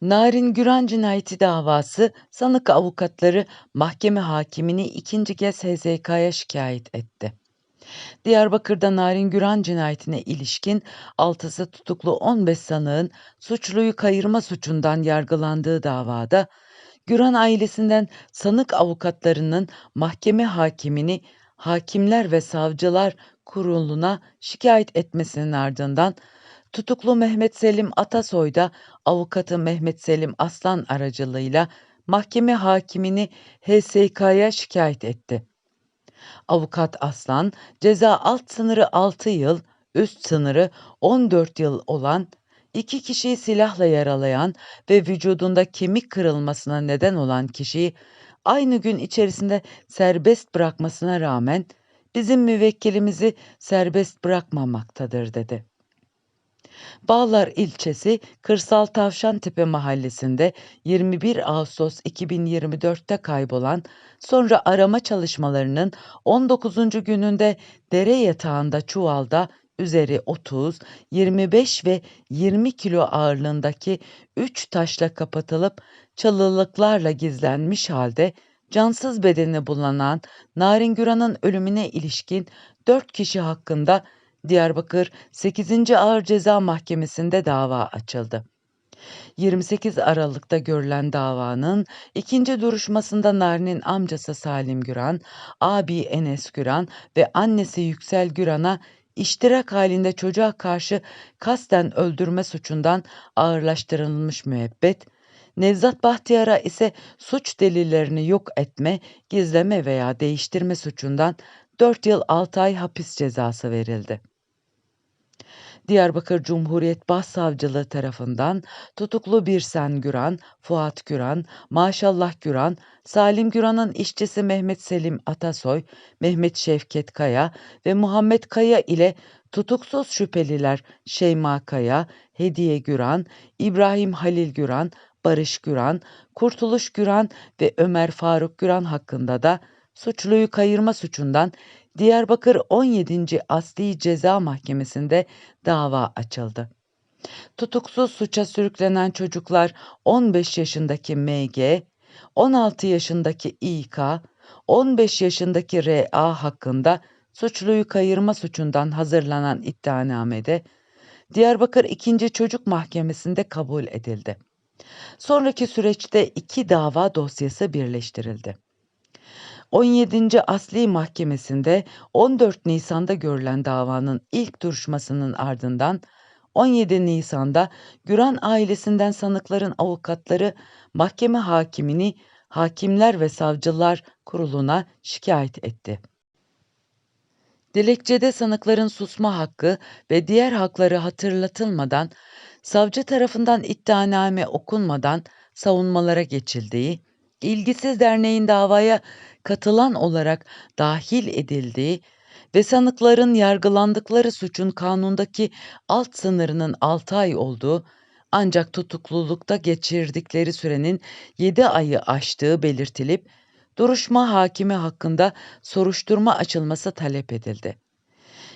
Narin Güran cinayeti davası sanık avukatları mahkeme hakimini ikinci kez HZK'ya şikayet etti. Diyarbakır'da Narin Güran cinayetine ilişkin altısı tutuklu 15 sanığın suçluyu kayırma suçundan yargılandığı davada Güran ailesinden sanık avukatlarının mahkeme hakimini Hakimler ve Savcılar Kurulu'na şikayet etmesinin ardından tutuklu Mehmet Selim Atasoy da avukatı Mehmet Selim Aslan aracılığıyla mahkeme hakimini HSK'ya şikayet etti. Avukat Aslan, ceza alt sınırı 6 yıl, üst sınırı 14 yıl olan iki kişiyi silahla yaralayan ve vücudunda kemik kırılmasına neden olan kişiyi aynı gün içerisinde serbest bırakmasına rağmen bizim müvekkilimizi serbest bırakmamaktadır dedi. Bağlar ilçesi Kırsal Tavşantepe mahallesinde 21 Ağustos 2024'te kaybolan sonra arama çalışmalarının 19. gününde dere yatağında çuvalda üzeri 30, 25 ve 20 kilo ağırlığındaki 3 taşla kapatılıp çalılıklarla gizlenmiş halde cansız bedeni bulunan Narin Güran'ın ölümüne ilişkin 4 kişi hakkında Diyarbakır 8. Ağır Ceza Mahkemesi'nde dava açıldı. 28 Aralık'ta görülen davanın ikinci duruşmasında Narin'in amcası Salim Güran, abi Enes Güran ve annesi Yüksel Güran'a iştirak halinde çocuğa karşı kasten öldürme suçundan ağırlaştırılmış müebbet, Nevzat Bahtiyar'a ise suç delillerini yok etme, gizleme veya değiştirme suçundan 4 yıl 6 ay hapis cezası verildi. Diyarbakır Cumhuriyet Başsavcılığı tarafından tutuklu Birsen Güran, Fuat Güran, Maşallah Güran, Salim Güran'ın işçisi Mehmet Selim Atasoy, Mehmet Şevket Kaya ve Muhammed Kaya ile tutuksuz şüpheliler Şeyma Kaya, Hediye Güran, İbrahim Halil Güran, Barış Güran, Kurtuluş Güran ve Ömer Faruk Güran hakkında da suçluyu kayırma suçundan Diyarbakır 17. Asli Ceza Mahkemesi'nde dava açıldı. Tutuksuz suça sürüklenen çocuklar 15 yaşındaki MG, 16 yaşındaki İK, 15 yaşındaki RA hakkında suçluyu kayırma suçundan hazırlanan iddianamede Diyarbakır 2. Çocuk Mahkemesi'nde kabul edildi. Sonraki süreçte iki dava dosyası birleştirildi. 17. Asli Mahkemesi'nde 14 Nisan'da görülen davanın ilk duruşmasının ardından 17 Nisan'da Güran ailesinden sanıkların avukatları mahkeme hakimini Hakimler ve Savcılar Kurulu'na şikayet etti. Dilekçede sanıkların susma hakkı ve diğer hakları hatırlatılmadan, savcı tarafından iddianame okunmadan savunmalara geçildiği, ilgisiz derneğin davaya katılan olarak dahil edildiği ve sanıkların yargılandıkları suçun kanundaki alt sınırının 6 ay olduğu ancak tutuklulukta geçirdikleri sürenin 7 ayı aştığı belirtilip duruşma hakimi hakkında soruşturma açılması talep edildi.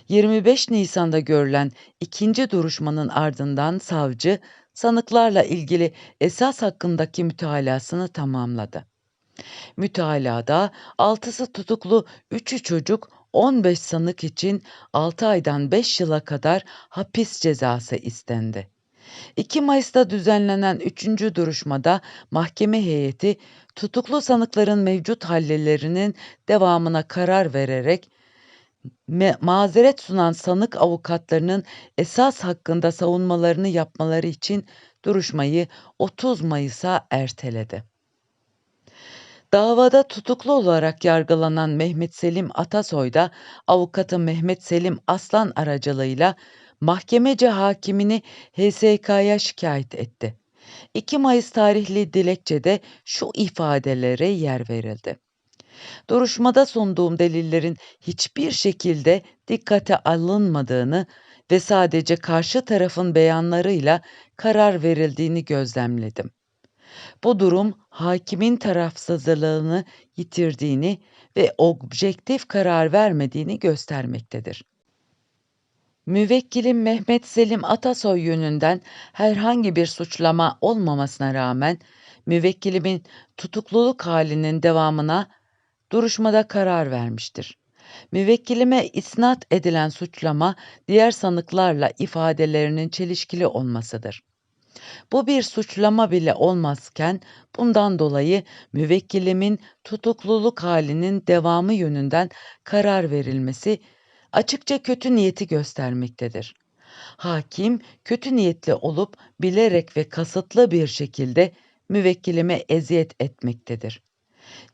25 Nisan'da görülen ikinci duruşmanın ardından savcı sanıklarla ilgili esas hakkındaki mütalasını tamamladı. Mütalada altısı tutuklu, üçü çocuk, 15 sanık için 6 aydan 5 yıla kadar hapis cezası istendi. 2 Mayıs'ta düzenlenen 3. duruşmada mahkeme heyeti tutuklu sanıkların mevcut hallelerinin devamına karar vererek mazeret sunan sanık avukatlarının esas hakkında savunmalarını yapmaları için duruşmayı 30 Mayıs'a erteledi. Davada tutuklu olarak yargılanan Mehmet Selim Atasoy da avukatı Mehmet Selim Aslan aracılığıyla mahkemece hakimini HSK'ya şikayet etti. 2 Mayıs tarihli dilekçede şu ifadelere yer verildi. Duruşmada sunduğum delillerin hiçbir şekilde dikkate alınmadığını ve sadece karşı tarafın beyanlarıyla karar verildiğini gözlemledim. Bu durum hakimin tarafsızlığını yitirdiğini ve objektif karar vermediğini göstermektedir. Müvekkilim Mehmet Selim Atasoy yönünden herhangi bir suçlama olmamasına rağmen müvekkilimin tutukluluk halinin devamına duruşmada karar vermiştir. Müvekkilime isnat edilen suçlama diğer sanıklarla ifadelerinin çelişkili olmasıdır. Bu bir suçlama bile olmazken bundan dolayı müvekkilimin tutukluluk halinin devamı yönünden karar verilmesi açıkça kötü niyeti göstermektedir. Hakim kötü niyetli olup bilerek ve kasıtlı bir şekilde müvekkilime eziyet etmektedir.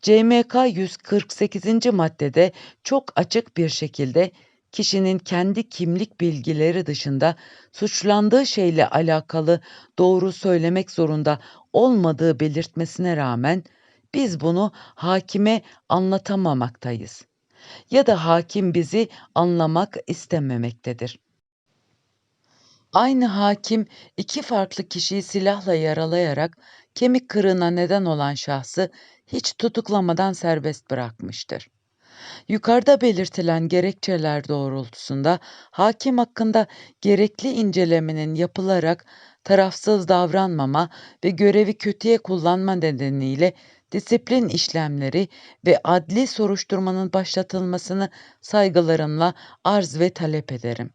CMK 148. maddede çok açık bir şekilde kişinin kendi kimlik bilgileri dışında suçlandığı şeyle alakalı doğru söylemek zorunda olmadığı belirtmesine rağmen biz bunu hakime anlatamamaktayız ya da hakim bizi anlamak istememektedir. Aynı hakim iki farklı kişiyi silahla yaralayarak kemik kırığına neden olan şahsı hiç tutuklamadan serbest bırakmıştır. Yukarıda belirtilen gerekçeler doğrultusunda hakim hakkında gerekli incelemenin yapılarak tarafsız davranmama ve görevi kötüye kullanma nedeniyle disiplin işlemleri ve adli soruşturmanın başlatılmasını saygılarımla arz ve talep ederim.